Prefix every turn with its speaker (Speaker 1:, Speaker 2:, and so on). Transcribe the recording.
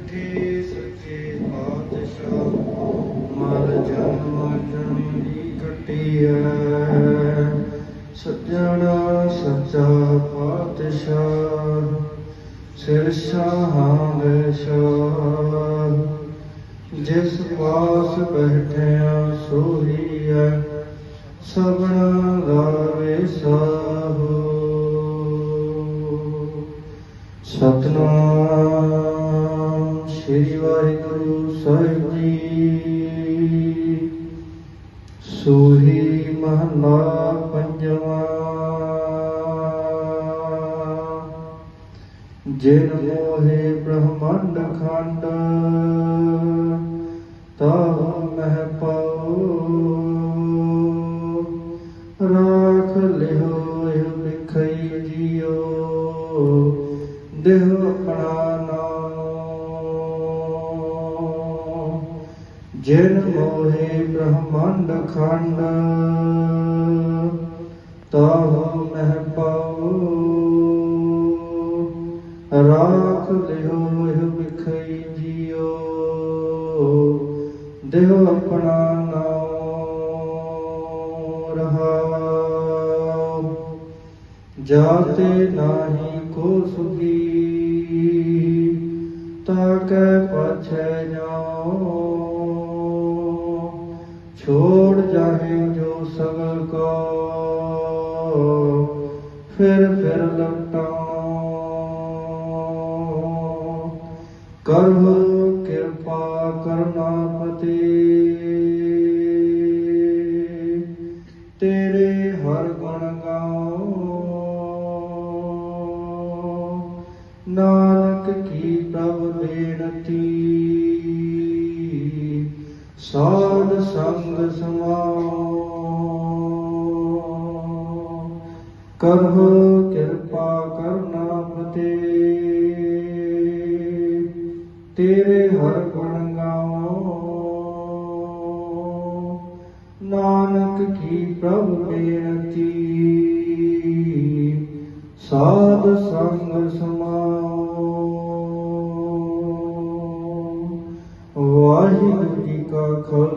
Speaker 1: ਬੈਠੇ ਸੱਚੇ ਪਾਤਸ਼ਾਹ ਮਲ ਜਨਮ ਜਨਮ ਦੀ ਕੱਟੀ ਹੈ। ਸੱਜਣਾ ਸੱਚਾ ਪਾਤਸ਼ਾਹ, ਸਿਰ ਸ਼ਾਹਾਂ ਦੇ ਸ਼ਾਹ ਜਿਸ ਪਾਸ ਬੈਠਿਆ ਸੋਈ ਹੈ, ਸਭਨਾ ਦਾ ਵੇਸਾਹੋ ਸਤਨਾਮ ਸ੍ਰੀ ਵਾਹਿਗੁਰੂ ਸਾਹਿਬ ਜੀ। ਸੋਹੀ ਮਹਲਾ ਪੰਜਵਾ। ਜਿਨ ਮੋਹਿ ਬ੍ਰਹਮੰਡ ਖੰਡ, ਤਾਹ ਮਹਿ ਪਾਉ। ਰਾਖ ਲਿਓ ਇਹ ਵਿਖਈ ਜਿਉ ਦੇਹ ਆਪਣਾ ਨਾਮ ਜਿਨ ਮੋਹੇ ਬ੍ਰਹਮੰਡ ਖੰਡ, ਤਾਹ ਮਹਿ ਪਾਉ। ਰਾਖ ਲਿਓ ਇਹ ਵਿਖਈ ਜਿਉ ਦੇਹ ਆਪਣਾ ਨਾਮ ਰਹਾਉ। ਜਾਤੇ ਨਾਹੀ ਕੋ ਸੁਖੀ ਤਾ ਤਾਕੈ ਪਾਛੈ ਜਾਓ ਛੋੜ ਜਾਹੇ ਜੋ ਸਗਲ ਕੋ। ਫਿਰ ਫਿਰ ਲਟਾਉ। ਕਰਹੁ ਕਿਰਪਾ ਕਰਨਾ ਪਤੀ ਤੇਰੇ ਹਰ ਗੁਣ ਗਾਉ ਨਾਨਕ ਕੀ ਪ੍ਰਭ ਬੇਨਤੀ ਸਾਧ ਸੰਗ ਸਮਾਉ ਕਰਹੁ ਕਿਰਪਾ ਕਰਨਾ ਪਤੇ ਤੇਰੇ ਹਰ ਗੁਣ ਗਾਉ ਨਾਨਕ ਕੀ ਪ੍ਰਭ ਬੇਨਤੀ। ਸਾਧ ਸੰਗ ਸਮਾਉ ਵਾਹਿਗੁਰੂ